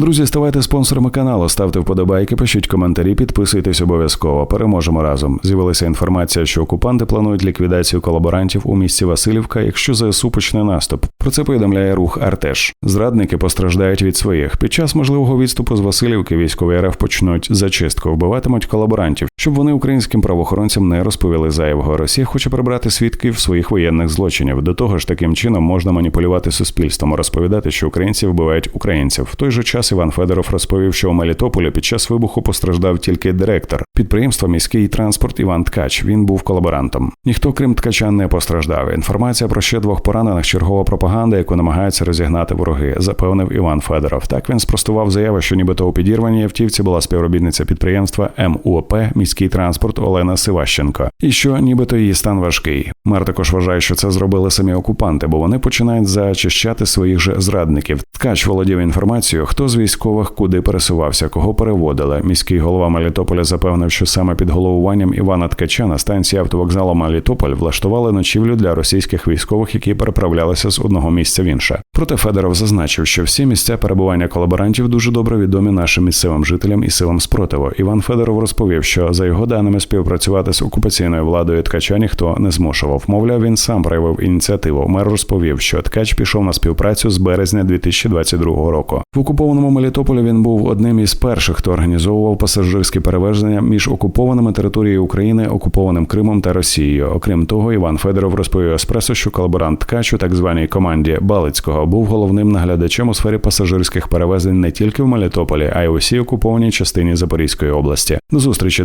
Друзі, ставайте спонсорами каналу, ставте вподобайки, пишіть коментарі, підписуйтесь обов'язково. Переможемо разом. З'явилася інформація, що окупанти планують ліквідацію колаборантів у місті Васильівка, якщо ЗСУ почне наступ. Про це повідомляє рух Артеш. Зрадники постраждають від своїх. Під час можливого відступу з Васильівки військові РФ почнуть зачистку, вбиватимуть колаборантів, щоб вони українським правоохоронцям не розповіли зайвого. Росія хоче прибрати свідків своїх воєнних злочинів. До того ж, таким чином можна маніпулювати суспільством, розповідати, що українці вбивають українців. В той же час Іван Федоров розповів, що у Мелітополі під час вибуху постраждав тільки директор підприємства Міський транспорт Іван Ткач. Він був колаборантом. Ніхто крім ткача не постраждав. Інформація про ще двох поранених чергова пропаганда, яку намагаються розігнати вороги, запевнив Іван Федоров. Так він спростував заяву, що нібито у підірваній автівці була співробітниця підприємства МУОП Міський транспорт Олена Сиващенко, і що нібито її стан важкий. Мер також вважає, що це зробили самі окупанти, бо вони починають зачищати своїх же зрадників. Ткач володів інформацією, хто з військових куди пересувався, кого переводили. Міський голова Мелітополя запевнив, що саме під головуванням Івана Ткача на станції автовокзалу Мелітополь влаштували ночівлю для російських військових, які переправлялися з одного місця в інше. Проте Федоров зазначив, що всі місця перебування колаборантів дуже добре відомі нашим місцевим жителям і силам спротиву. Іван Федоров розповів, що за його даними співпрацювати з окупаційною владою ткача ніхто не змушував. Мовляв, він сам проявив ініціативу. Мер розповів, що ткач пішов на співпрацю з березня 2022 року. В окупованому Мелітополі він був одним із перших, хто організовував пасажирські перевезення між окупованими територією України, окупованим Кримом та Росією. Окрім того, Іван Федоров розповів еспресо, що колаборант ткач у так званій команді Балицького був головним наглядачем у сфері пасажирських перевезень не тільки в Мелітополі, а й усій окупованій частині Запорізької області. До зустрічі,